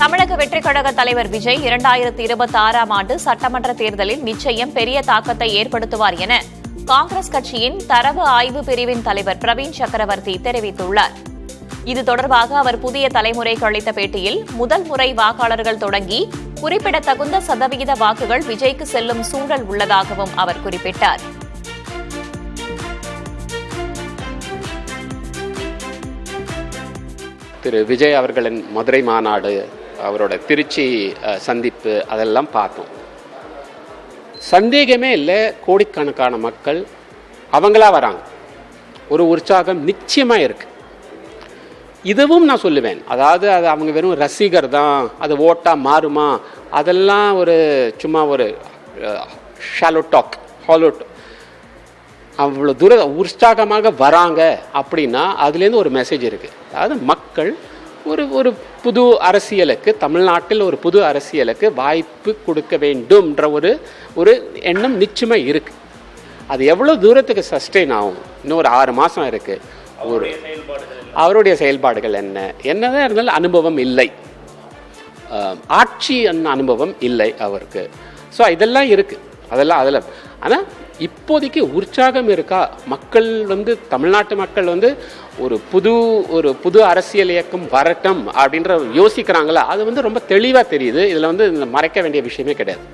தமிழக வெற்றிக் கழக தலைவர் விஜய் இரண்டாயிரத்தி இருபத்தி ஆறாம் ஆண்டு சட்டமன்ற தேர்தலில் நிச்சயம் பெரிய தாக்கத்தை ஏற்படுத்துவார் என காங்கிரஸ் கட்சியின் தரவு ஆய்வு பிரிவின் தலைவர் பிரவீன் சக்கரவர்த்தி தெரிவித்துள்ளார். இது தொடர்பாக அவர் புதிய தலைமுறைக்கு அளித்த பேட்டியில் முதல் முறை வாக்காளர்கள் தொடங்கி குறிப்பிடத்தகுந்த சதவிகித வாக்குகள் விஜய்க்கு செல்லும் சூழல் உள்ளதாகவும் அவர் குறிப்பிட்டார். திரு விஜய் அவர்களின் மதுரை மாநாடு அவரோட திருச்சி சந்திப்பு அதெல்லாம் பார்த்தோம். சந்தேகமே இல்லை. கோடிக்கணக்கான மக்கள் அவங்களா வராங்க. ஒரு உற்சாகம் நிச்சயமாக இருக்கு. இதுவும் நான் சொல்லுவேன். அதாவது அது அவங்க வெறும் ரசிகர் தான். அது ஓட்டா மாறுமா? அதெல்லாம் ஒரு சும்மா ஒரு ஷாலோ டாக் ஹாலோ அவ்வளோ தூர உற்சாகமாக வராங்க அப்படின்னா அதுலேருந்து ஒரு மெசேஜ் இருக்குது அதாவது மக்கள் ஒரு ஒரு புது அரசியலுக்கு தமிழ்நாட்டில் ஒரு புது அரசியலுக்கு வாய்ப்பு கொடுக்க வேண்டும்ன்ற ஒரு ஒரு எண்ணம் நிச்சயமாக இருக்குது அது எவ்வளோ தூரத்துக்கு சஸ்டெயின் ஆகும்? இன்னும் ஒரு ஆறு மாதம் இருக்குது ஒரு அவருடைய செயல்பாடுகள் என்ன? என்னதான் இருந்தாலும் அனுபவம் இல்லை. ஆட்சி அனுபவம் இல்லை அவருக்கு. ஸோ இதெல்லாம் இருக்குது அதெல்லாம் அதில். ஆனால் இப்போதைக்கு உற்சாகம் இருக்கா? மக்கள் வந்து தமிழ்நாட்டு மக்கள் வந்து ஒரு புது ஒரு புது அரசியல் இயக்கம் வரட்டும் அப்படின்ற யோசிக்கிறாங்களா? அது வந்து ரொம்ப தெளிவாக தெரியுது. இதில் வந்து மறைக்க வேண்டிய விஷயமே கிடையாது.